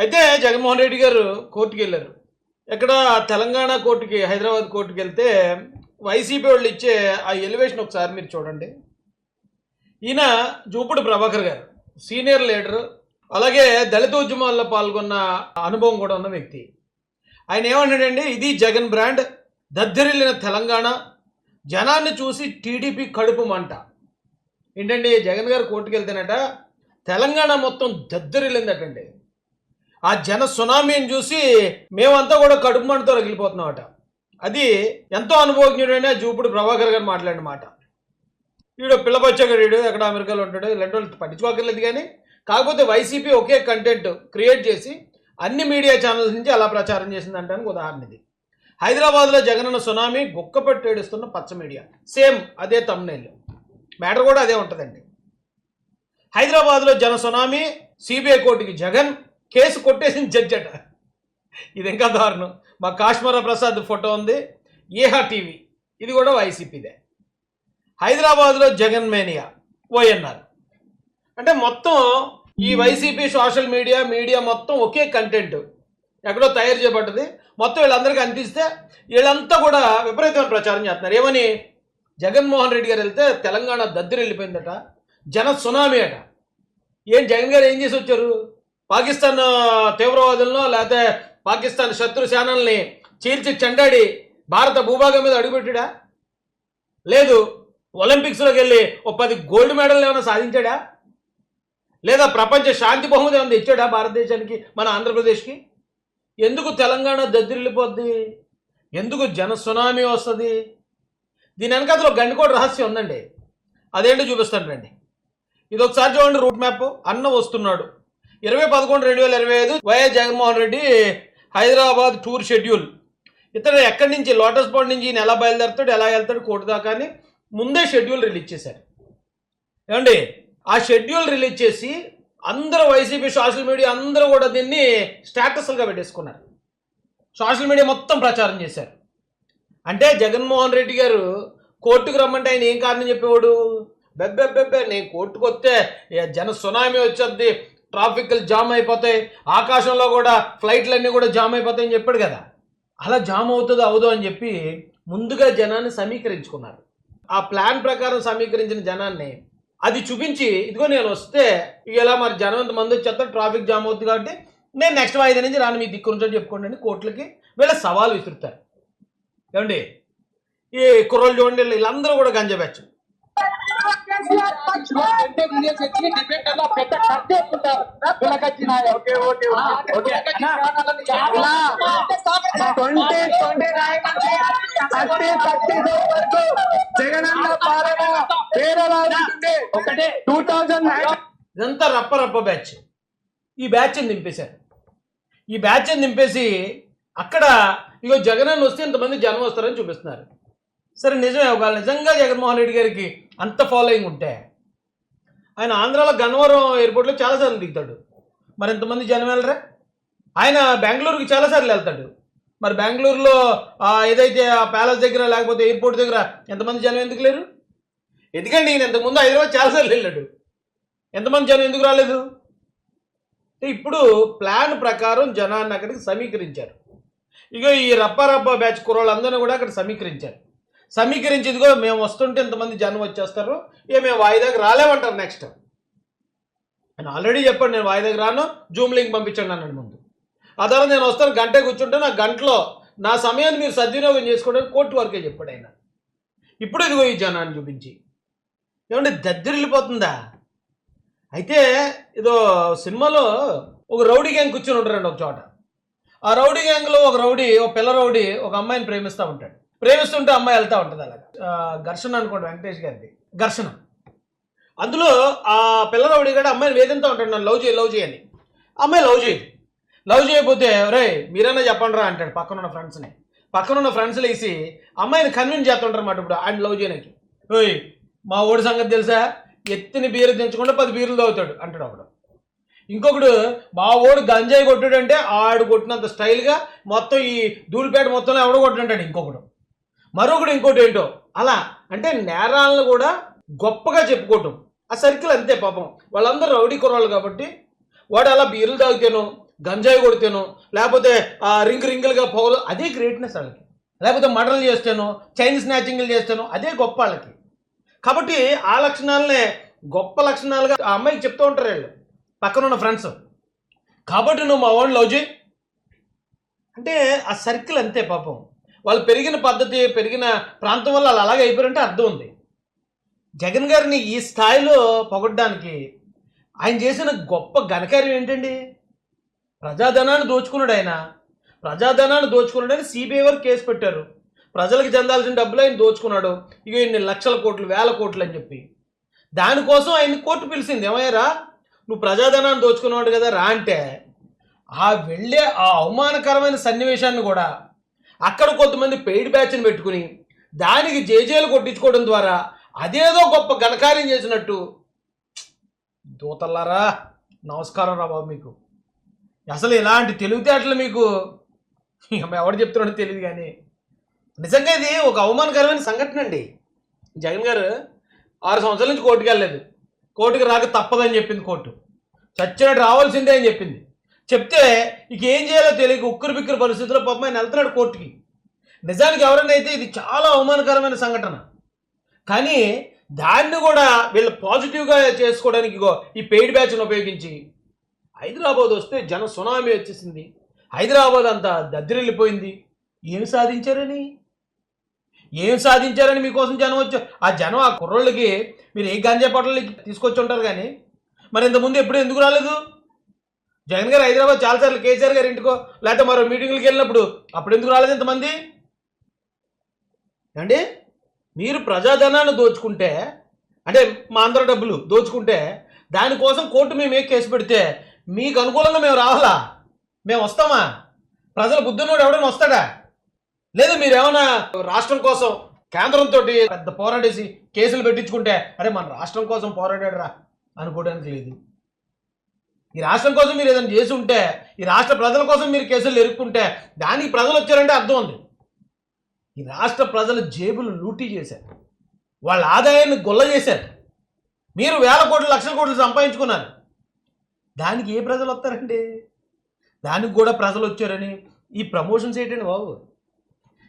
అయితే జగన్మోహన్ రెడ్డి గారు కోర్టుకు వెళ్ళారు. ఎక్కడ తెలంగాణ కోర్టుకి హైదరాబాద్ కోర్టుకి వెళ్తే వైసీపీ వాళ్ళు ఇచ్చే ఆ ఎలివేషన్ ఒకసారి మీరు చూడండి. ఈయన జూపుడు ప్రభాకర్ గారు సీనియర్ లీడరు అలాగే దళిత ఉద్యమాల్లో పాల్గొన్న అనుభవం కూడా ఉన్న వ్యక్తి. ఆయన ఏమన్నాడండి ఇది జగన్ బ్రాండ్ దద్దరిల్లిన తెలంగాణ జనాన్ని చూసి టీడీపీ కడుపు మంట. ఏంటండి జగన్ గారు కోర్టుకు వెళ్తేనట తెలంగాణ మొత్తం దద్దరిల్లిందటండి. ఆ జన సునామీని చూసి మేమంతా కూడా కడుపు మంటతో రగిలిపోతున్నామట. అది ఎంతో అనుభవజ్ఞుడైన జూపుడు ప్రభాకర్ గారు మాట్లాడిన మాట. వీడు పిల్లపచ్చాడు ఎక్కడ అమెరికాలో ఉంటాడు ఇలాంటి వాళ్ళు పట్టించుకోకర్లేదు కానీ కాకపోతే వైసీపీ ఒకే కంటెంట్ క్రియేట్ చేసి అన్ని మీడియా ఛానల్స్ నుంచి అలా ప్రచారం చేసిందంటానికి ఉదాహరణ ఇది. హైదరాబాద్లో జగనన్న సునామీ గుక్క పెట్టేడుస్తున్న పచ్చ మీడియా సేమ్ అదే తమ్నేల్ మ్యాటర్ కూడా అదే ఉంటుందండి. హైదరాబాద్లో జన సునామీ సిబిఐ కోర్టుకి జగన్ కేసు కొట్టేసిన జడ్జి అట. ఇది ఇంకా దారుణం? మా కాశ్మీర ప్రసాద్ ఫోటో ఉంది ఏహా టీవీ. ఇది కూడా వైసీపీదే. హైదరాబాద్లో జగన్ మేనియా ఓఎన్ఆర్. అంటే మొత్తం ఈ వైసీపీ సోషల్ మీడియా మీడియా మొత్తం ఒకే కంటెంట్. ఎక్కడో తయారు చేయబడ్డది. మొత్తం వీళ్ళందరికీ అందిస్తే వీళ్ళంతా కూడా విపరీతమైన ప్రచారం చేస్తున్నారు. ఏమని? జగన్మోహన్ రెడ్డి గారు వెళ్తే తెలంగాణ దద్దరు వెళ్ళిపోయిందట జన సునామీ అట. ఏం జగన్ గారు ఏం చేసి వచ్చారు? పాకిస్తాన్ తీవ్రవాదులను లేకపోతే పాకిస్తాన్ శత్రు సేనల్ని చీల్చి చెండాడి భారత భూభాగం మీద అడుగుపెట్టాడా? లేదు ఒలింపిక్స్లోకి వెళ్ళి ఓ పది గోల్డ్ మెడల్ ఏమైనా సాధించాడా? లేదా ప్రపంచ శాంతి బహుమతి ఏమైనా ఇచ్చాడా భారతదేశానికి మన ఆంధ్రప్రదేశ్కి? ఎందుకు తెలంగాణ దద్దరిల్లిపోద్ది? ఎందుకు జన సునామీ వస్తుంది? దీని వెనకాతలో గండికోట రహస్యం ఉందండి. అదేంటో చూపిస్తాను రండి. ఇది ఒకసారి చూడండి రూట్ మ్యాప్. అన్న వస్తున్నాడు. ఇరవై పదకొండు రెండు వేల ఇరవై ఐదు YS Jaganmohan Reddy Hyderabad tour schedule. ఇతను ఎక్కడి నుంచి లోటస్ పాండ్ నుంచి ఈయన ఎలా బయలుదేరుతాడు ఎలా వెళ్తాడు కోర్టు దాకా అని ముందే షెడ్యూల్ రిలీజ్ చేశారు. ఏమండి? ఆ షెడ్యూల్ రిలీజ్ చేసి అందరూ వైసీపీ సోషల్ మీడియా అందరూ కూడా దీన్ని స్టేటస్లుగా పెట్టేసుకున్నారు. సోషల్ మీడియా మొత్తం ప్రచారం చేశారు. అంటే జగన్మోహన్ రెడ్డి గారు కోర్టుకు రమ్మంటే ఆయన ఏం కారణం చెప్పేవాడు? బెబ్బెబ్బెబ్బే నేను కోర్టుకు వస్తే జన సునామీ వచ్చేది ట్రాఫిక్లు జామ్ అయిపోతాయి ఆకాశంలో కూడా ఫ్లైట్లన్నీ కూడా జామ్ అయిపోతాయని చెప్పాడు కదా. అలా జామ్ అవుతుందో అవదో అని చెప్పి ముందుగా జనాన్ని సమీకరించుకున్నారు. ఆ ప్లాన్ ప్రకారం సమీకరించిన జనాన్ని అది చూపించి ఇదిగో నేను వస్తే ఇలా మరి జనం ఎంత మంది వచ్చేస్తారు ట్రాఫిక్ జామ్ అవుతుంది కాబట్టి నేను నెక్స్ట్ వాయిదా నుంచి రాను మీ దిక్కు నుంచో చెప్పుకోండి అని కోర్టులకి వీళ్ళ సవాల్ విసురుతారు. ఏమండి? ఈ కుర్రోళ్ళు చూడండి వీళ్ళందరూ కూడా ganja twenty twenty nine thirty thirty వరకు జగనన్న పాలన ఒకటే టూ థౌజండ్ నైన్ ఇదంతా రప్ప రప్ప బ్యాచ్. ఈ బ్యాచ్ని దింపేశారు? ఈ బ్యాచ్ని దింపేసి అక్కడ ఇగో జగనన్న వస్తే ఇంతమంది జనం వస్తారని చూపిస్తున్నారు. సరే నిజమే ఒకవేళ నిజంగా జగన్మోహన్ రెడ్డి గారికి అంత ఫాలోయింగ్ ఉంటే. ఆయన ఆంధ్రాలో గన్నవరం ఎయిర్పోర్ట్లో చాలాసార్లు దిగుతాడు. మరి ఎంతమంది జనం వెళ్ళరా? ఆయన బెంగళూరుకి చాలాసార్లు వెళ్తాడు. మరి బెంగళూరులో ఏదైతే ఆ ప్యాలెస్ దగ్గర లేకపోతే ఎయిర్పోర్ట్ దగ్గర ఎంతమంది జనం ఎందుకు లేరు? ఎందుకంటే ఈయన ఇంతకుముందు హైదరాబాద్ చాలాసార్లు వెళ్ళాడు. ఎంతమంది జనం ఎందుకు రాలేదు? ఇప్పుడు ప్లాన్ ప్రకారం జనాన్ని అక్కడికి సమీకరించారు. ఇగో ఈ రప్ప రప్ప బ్యాచ్ కుర్రోళ్ళందరినీ కూడా అక్కడ సమీకరించారు. సమీకరించి ఇదిగో మేము వస్తుంటే ఇంతమంది జనం వచ్చేస్తారు? ఏ మేము వాయిదాకి రాలేమంటారు నెక్స్ట్ నేను ఆల్రెడీ చెప్పాడు నేను వాయిదాకి రాను జూమ్ లింక్ పంపించండి అన్నాడు ముందు. ఆ తర్వాత నేను వస్తాను గంట కూర్చుంటే నా గంటలో నా సమయాన్ని మీరు సద్వినియోగం చేసుకోవడానికి కోర్టు వరకే చెప్పాడు ఆయన. ఇప్పుడు ఇదిగో ఈ జనాన్ని చూపించి. ఏమంటే దద్దరిల్లిపోతుందా? అయితే ఇదో సినిమాలో ఒక రౌడీ గ్యాంగ్ కూర్చొని ఉంటారండి ఒక చోట. ఆ రౌడీ గ్యాంగ్లో ఒక రౌడీ ఒక పిల్ల రౌడీ ఒక అమ్మాయిని ప్రేమిస్తూ ఉంటాడు. ప్రేమిస్తుంటే అమ్మాయి వెళ్తూ ఉంటుంది అలాగా. ఘర్షణ అనుకోండి వెంకటేష్ గారిది. ఘర్షణ. అందులో ఆ పిల్ల రౌడీ కూడా అమ్మాయిని వేధింతూ ఉంటాడు నన్ను లవ్ చేయి లవ్ చేయని అమ్మాయి లవ్ చేయదు. లవ్ చేయకపోతే రే మీరైనా చెప్పండి రా అంటాడు పక్కన ఉన్న ఫ్రెండ్స్ని పక్కన ఉన్న ఫ్రెండ్స్ లేసి అమ్మాయిని కన్విన్స్ చేస్తుంటారు అన్నమాట ఇప్పుడు ఆయన లవ్ చేయడానికి ఓయ్ మా ఓడి సంగతి తెలుసా? ఎత్తిని బీరు తెంచకుండా పది బీర్లు తాగుతాడు అంటాడు అప్పుడు. ఇంకొకడు మా ఓడు గంజాయి కొట్టాడంటే ఆడు కొట్టినంత స్టైల్గా మొత్తం ఈ ధూళిపేట మొత్తంలో ఎవడో కొట్టుంటాడు ఇంకొకడు. మరొకడు ఇంకోటి ఏంటో అలా అంటే నేరాలను కూడా గొప్పగా చెప్పుకోవటం. ఆ సర్కిల్ అంతే పాపం. వాళ్ళందరూ రౌడీ కుర్రాళ్ళు కాబట్టి వాడు అలా బీర్లు తాగితేనో గంజాయి కొడితేనో లేకపోతే ఆ, రింగ్ రింగులుగా పొగలు అదే గ్రేట్నెస్ వాళ్ళకి. లేకపోతే మర్డర్లు చేస్తాను చైన్ స్నాచింగ్లు చేస్తాను అదే గొప్ప వాళ్ళకి. కాబట్టి ఆ లక్షణాలనే గొప్ప లక్షణాలుగా ఆ అమ్మాయికి చెప్తూ ఉంటారు వీళ్ళు. పక్కన ఉన్న ఫ్రెండ్స్ కాబట్టి నువ్వు మా వాడిని లవ్ చేయి. అంటే ఆ సర్కిల్ అంతే పాపం. వాళ్ళు పెరిగిన పద్ధతి పెరిగిన ప్రాంతం వల్ల వాళ్ళు అలాగే అయిపోయారంటే అర్థం ఉంది. జగన్ గారిని ఈ స్థాయిలో పొగడ్డానికి ఆయన చేసిన గొప్ప ఘనకార్యం ఏంటండి? ప్రజాధనాన్ని దోచుకున్నాడు ఆయన. ప్రజాధనాన్ని దోచుకున్నాడని సిబిఐ వారు కేసు పెట్టారు. ప్రజలకు చెందాల్సిన డబ్బులు ఆయన దోచుకున్నాడు. ఇక ఇన్ని లక్షల కోట్లు వేల కోట్లు అని చెప్పి. దానికోసం ఆయన్ని కోర్టు పిలిచింది. ఏమయ్యారా? నువ్వు ప్రజాధనాన్ని దోచుకున్నాడు కదా రా అంటే ఆ వెళ్ళే ఆ అవమానకరమైన సన్నివేశాన్ని కూడా అక్కడ కొంతమంది పెయిడ్ బ్యాచ్ని పెట్టుకుని దానికి జేజేలు కొట్టించుకోవడం ద్వారా అదేదో గొప్ప ఘనకార్యం చేసినట్టు. దూతల్లారా నమస్కారం రా బాబు మీకు. అసలు ఇలాంటి తెలివితేటలు మీకు ఎవడు చెప్తున్నాడో తెలియదు కానీ నిజంగా ఇది ఒక అవమానకరమైన సంఘటన అండి. జగన్ గారు ఆరు సంవత్సరాల నుంచి కోర్టుకు వెళ్ళలేదు. కోర్టుకు రాక తప్పదని చెప్పింది కోర్టు. చచ్చినట్టు రావాల్సిందే అని చెప్పింది. చెప్తే ఇక ఏం చేయాలో తెలియక ఉక్కురు బిక్కురు పరిస్థితుల్లో పాపం ఆయన వెళ్తున్నాడు కోర్టుకి. నిజానికి ఎవరైనా అయితే ఇది చాలా అవమానకరమైన సంఘటన. కానీ దాన్ని కూడా వీళ్ళు పాజిటివ్గా చేసుకోవడానికి ఇగో ఈ పెయిడ్ బ్యాచ్ను ఉపయోగించి హైదరాబాద్ వస్తే జన సునామీ వచ్చేసింది. హైదరాబాద్ అంతా దద్దరిల్లిపోయింది. ఏం సాధించారని? ఏం సాధించారని మీకోసం జనం వచ్చి ఆ జనం ఆ కుర్రోళ్ళకి మీరు ఏ గంజా తీసుకొచ్చి ఉంటారు కానీ? మరి ఇంతకుముందు ఎప్పుడు ఎందుకు రాలేదు? జగన్ గారు హైదరాబాద్ చాలాసార్లు కేసీఆర్ గారి ఇంటికో లేకపోతే మరో మీటింగ్లకు వెళ్ళినప్పుడు అప్పుడు ఎందుకు రాలేదు ఇంతమంది? అండి మీరు ప్రజాధనాన్ని దోచుకుంటే అంటే మా అందరి డబ్బులు దోచుకుంటే దానికోసం కోర్టు మేము ఏ కేసు పెడితే మీకు అనుకూలంగా మేము రావాలా? మేము వస్తామా? ప్రజల బుద్ధినోడు ఎవడైనా వస్తాడా? లేదు మీరు ఏమైనా రాష్ట్రం కోసం కేంద్రంతో పెద్ద పోరాడేసి కేసులు పెట్టించుకుంటే అరే మన రాష్ట్రం కోసం పోరాడాడు రా అనుకోవడానికి లేదు. ఈ రాష్ట్రం కోసం మీరు ఏదైనా చేసి ఉంటే ఈ రాష్ట్ర ప్రజల కోసం మీరు కేసులు ఎరుక్కుంటే దానికి ప్రజలు వచ్చారంటే అర్థం ఉంది. ఈ రాష్ట్ర ప్రజల జేబులు లూటీ చేశారు. వాళ్ళ ఆదాయాన్ని గొల్ల చేశారు. మీరు వేల కోట్లు లక్షల కోట్లు సంపాదించుకున్నారు. దానికి ఏ ప్రజలు వస్తారండి? దానికి కూడా ప్రజలు వచ్చారని ఈ ప్రమోషన్స్ ఏంటండి బాబు.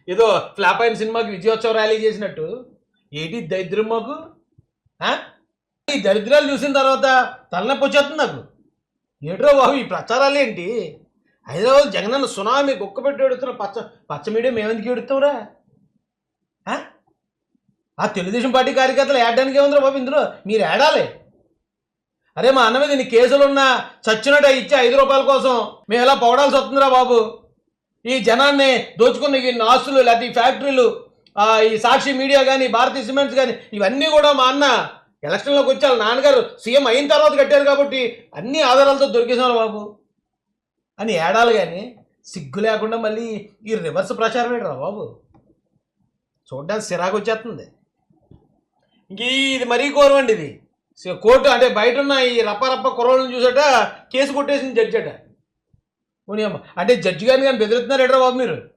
ఏదో ఫ్లాప్ అయిన సినిమాకి విజయోత్సవ ర్యాలీ చేసినట్టు. ఏంటి దరిద్రం మాకు? ఈ దరిద్రాలు చూసిన తర్వాత తలనొప్పి వచ్చేస్తుంది నాకు. ఏడ్రో బాబు ఈ ప్రచారాలు ఏంటి? హైదరాబాద్ జగనన్న సునామీ కుక్క పెట్టి ఎడుతున్న పచ్చ పచ్చ మీడియం మేమెందుకు ఎడుతావురా ఆ? ఆ తెలుగుదేశం పార్టీ కార్యకర్తలు ఏడడానికి ఏముందిరా బాబు ఇందులో? మీరు ఏడాలి. అరే మా అన్న మీద నీ కేసులు ఉన్నా చచ్చినట్టు ఇచ్చే ఐదు రూపాయల కోసం మేము ఎలా పొగడాల్సి వస్తుందిరా బాబు? ఈ జనాన్ని దోచుకున్న ఈ నాసులు లేకపోతే ఈ ఫ్యాక్టరీలు ఈ సాక్షి మీడియా కానీ భారతీయ సిమెంట్స్ కానీ ఇవన్నీ కూడా మా అన్న ఎలక్షన్లోకి వచ్చాను నాన్నగారు సీఎం అయిన తర్వాత కట్టారు కాబట్టి అన్ని ఆధారాలతో దొరికేసారు బాబు. అని ఏడాలి కానీ సిగ్గు లేకుండా మళ్ళీ ఈ రివర్స్ ప్రచారం ఏంట్రా బాబు? చూడడానికి సిరాకు వచ్చేస్తుంది. ఇంక ఇది మరీ కోరవండి ఇది. కోర్టు అంటే బయట ఉన్న ఈ రప్పారప్ప కుర్రోళ్ళని చూసాట కేసు కొట్టేసింది జడ్జి అట. అంటే జడ్జి గారిని కానీ బెదిరిస్తున్నారు బాబు మీరు?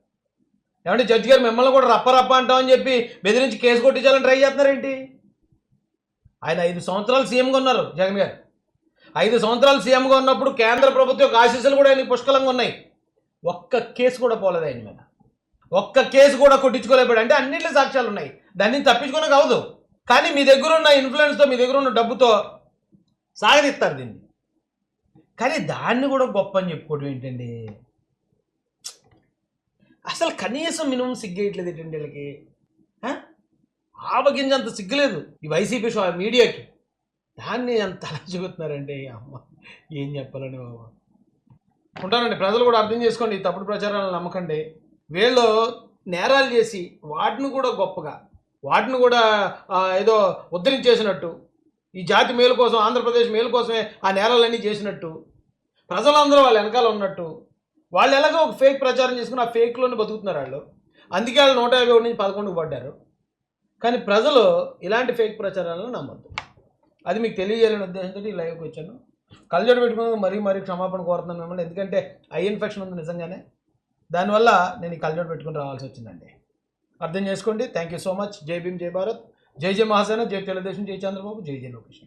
ఏమంటే జడ్జి గారు మిమ్మల్ని కూడా రప్పరప్ప అంటామని చెప్పి బెదిరించి కేసు కొట్టించాలని ట్రై చేస్తున్నారేంటి? ఆయన ఐదు సంవత్సరాలు సీఎంగా ఉన్నారు జగన్ గారు. ఐదు సంవత్సరాలు సీఎంగా ఉన్నప్పుడు కేంద్ర ప్రభుత్వం యొక్క ఆశీస్సులు కూడా ఆయనకి పుష్కలంగా ఉన్నాయి. ఒక్క కేసు కూడా పోలేదు ఆయన మీద. ఒక్క కేసు కూడా కొట్టించుకోలేకపోయాడు. అంటే అన్నింటిలో సాక్ష్యాలు ఉన్నాయి. దాన్ని తప్పించుకునే కావదు కానీ మీ దగ్గర ఉన్న ఇన్ఫ్లుయెన్స్తో మీ దగ్గర ఉన్న డబ్బుతో సాగదిస్తారు దీన్ని. కానీ దాన్ని కూడా గొప్ప అని చెప్పుకోవడం ఏంటండి? అసలు కనీసం మినిమం సిగ్గేయట్లేదు ఏంటండి వీళ్ళకి? ఆవగింజంత సిగ్గులేదు ఈ వైసీపీ షో మీడియాకి. దాన్ని అంత అలా చెబుతున్నారండి అమ్మ ఏం చెప్పాలని బాబా. ఉంటానండి ప్రజలు కూడా అర్థం చేసుకోండి ఈ తప్పుడు ప్రచారాలను నమ్మకండి. వీళ్ళు నేరాలు చేసి వాటిని కూడా గొప్పగా వాటిని కూడా ఏదో ఉద్ధరించేసినట్టు ఈ జాతి మేలు కోసం ఆంధ్రప్రదేశ్ మేలు కోసమే ఆ నేరాలన్నీ చేసినట్టు ప్రజలందరూ వాళ్ళ వెనకాల ఉన్నట్టు వాళ్ళు ఎలాగో ఒక ఫేక్ ప్రచారం చేసుకుని ఆ ఫేక్లోనే బతుకుతున్నారు వాళ్ళు. అందుకే వాళ్ళు నూట యాభై ఒకటి నుంచి పదకొండుకు పడ్డారు. కానీ ప్రజలు ఇలాంటి ఫేక్ ప్రచారాలను నమ్మద్దు. అది మీకు తెలియజేయాలనే ఉద్దేశంతో ఈ లైవ్కి వచ్చాను. కళ్ళజోడు పెట్టుకుని మరీ మరీ క్షమాపణ కోరుతున్నాను మిమ్మల్ని. ఎందుకంటే ఐ ఇన్ఫెక్షన్ ఉంది నిజంగానే. దానివల్ల నేను ఈ కళ్ళజోడు పెట్టుకుని రావాల్సి వచ్చిందండి. అర్థం చేసుకోండి. థ్యాంక్ యూ సో మచ్ జై భీమ్ జై భారత్. జై జై మహాసేన జై తెలుగుదేశం జై చంద్రబాబు జై జై లోకేష్.